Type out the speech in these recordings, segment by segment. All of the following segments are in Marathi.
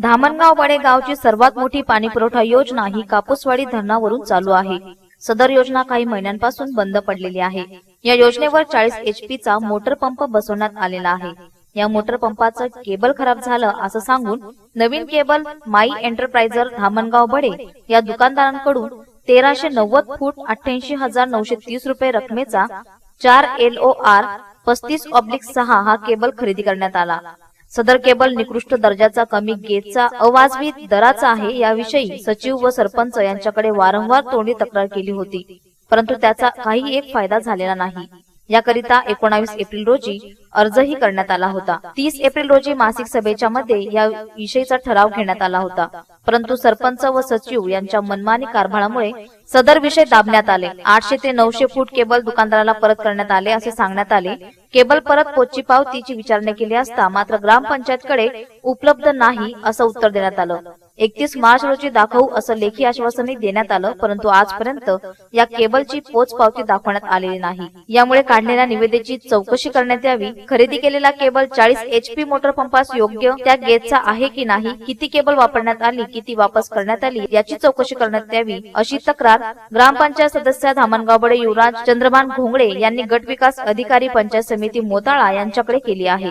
धामणगाव बडे गावची सर्वात मोठी पाणी पुरवठा योजना ही कापूसवाडी धरणावरून चालू आहे. सदर योजना काही महिन्यांपासून बंद पडलेली आहे. या योजनेवर चाळीस एचपी चा मोटर पंप बसवण्यात आलेला आहे. या मोटर पंपाचं केबल खराब झालं असं सांगून नवीन केबल माई एंटरप्राइजर धामणगाव बडे या दुकानदारांकडून तेराशे नव्वद फूट अठ्ठ्याऐंशी हजार नऊशे तीस रुपये रकमेचा चार एल ओ आर पस्तीस ऑब्लिक सहा हा केबल खरेदी करण्यात आला. सदर केबल निकृष्ट दर्जाचा कमी गेजचा अवाजवी दराचा आहे याविषयी सचिव व सरपंच यांच्याकडे वारंवार तोंडी तक्रार केली होती परंतु त्याचा काही एक फायदा झालेला नाही. याकरिता एकोणावीस एप्रिल रोजी अर्जही करण्यात आला होता. तीस एप्रिल रोजी मासिक सभेच्या मध्ये या विषयीचा ठराव घेण्यात आला होता. परंतु सरपंच व सचिव यांच्या मनमानी कारभारामुळे सदर विषय दाबण्यात आले. आठशे ते नऊशे फूट केबल दुकानदाराला परत करण्यात आले असे सांगण्यात आले. केबल परत पोचची पावतीची विचारणा केली असता मात्र ग्रामपंचायतकडे उपलब्ध नाही असं उत्तर देण्यात आलं. एकतीस मार्च रोजी दाखवू असं लेखी आश्वासनही देण्यात आलं परंतु आजपर्यंत या केबलची पोच पावती दाखवण्यात आलेली नाही. यामुळे काढलेल्या निवेदेची चौकशी करण्यात यावी खरेदी केलेला केबल चाळीस एचपी मोटर पंपास योग्य त्या गेजचा आहे की नाही किती केबल वापरण्यात आली किती वापस करण्यात आली याची चौकशी करण्यात यावी अशी तक्रार ग्रामपंचायत सदस्य धामणगावबडे युवराज चंद्रभान घोंगडे यांनी गट विकास अधिकारी पंचायत समिती मोताळा यांच्याकडे केली आहे.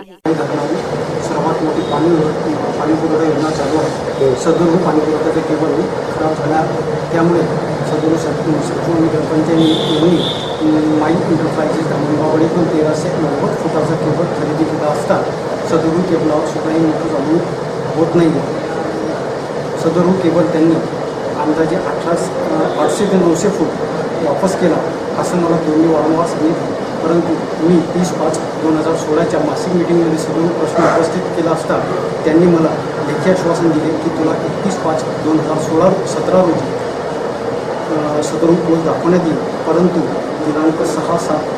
पाणीपुरवठा योजना चालू आहे. सदर पाणी केबल खराब झाल्या त्यामुळे सदर सचिव आणि ग्रामपंचायत यांनी माई एंटरप्राइजेस धामणगावकडे तेराशे नव्वद फुटाचा केबल खरेदी केला असता सदरू केबलावर सुद्धाही मोठं चालू होत नाही. सदरू केबल त्यांनी अंदाजे अठरा आठशे ते नऊशे फूट वापस केला असं मला दोन्ही वारंवार सांगितलं. परंतु मी तीस पाच दोन हजार सोळाच्या मासिक मिटिंगमध्ये सदरून प्रश्न उपस्थित केला असता त्यांनी मला लेखी आश्वासन दिले की तुला एकतीस पाच दोन हजार सोळा सतरा रोजी अ, सदरून पोच दाखवण्यात येईल. परंतु दिनांक सहा सात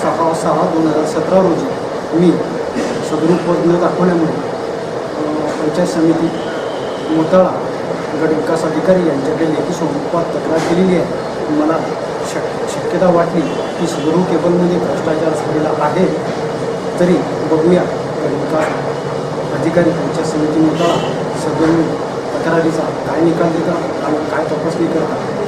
सहा सहा दोन हजार सतरा रोजी मी सदरून पोच न दाखवल्यामुळे पंचायत समिती मोताळा गट विकास अधिकारी यांच्याकडे लेखी स्वरूपात तक्रार केलेली आहे. मला शक शक्यता वाटली की सदरू केबलमध्ये म्हणजे भ्रष्टाचार झालेला आहे. तरी बघूया. विकास अधिकारी त्यांच्या समितीने मोताळा सदरू तक्रारीचा काय निकाल देतात आणि काय तपासणी करतात.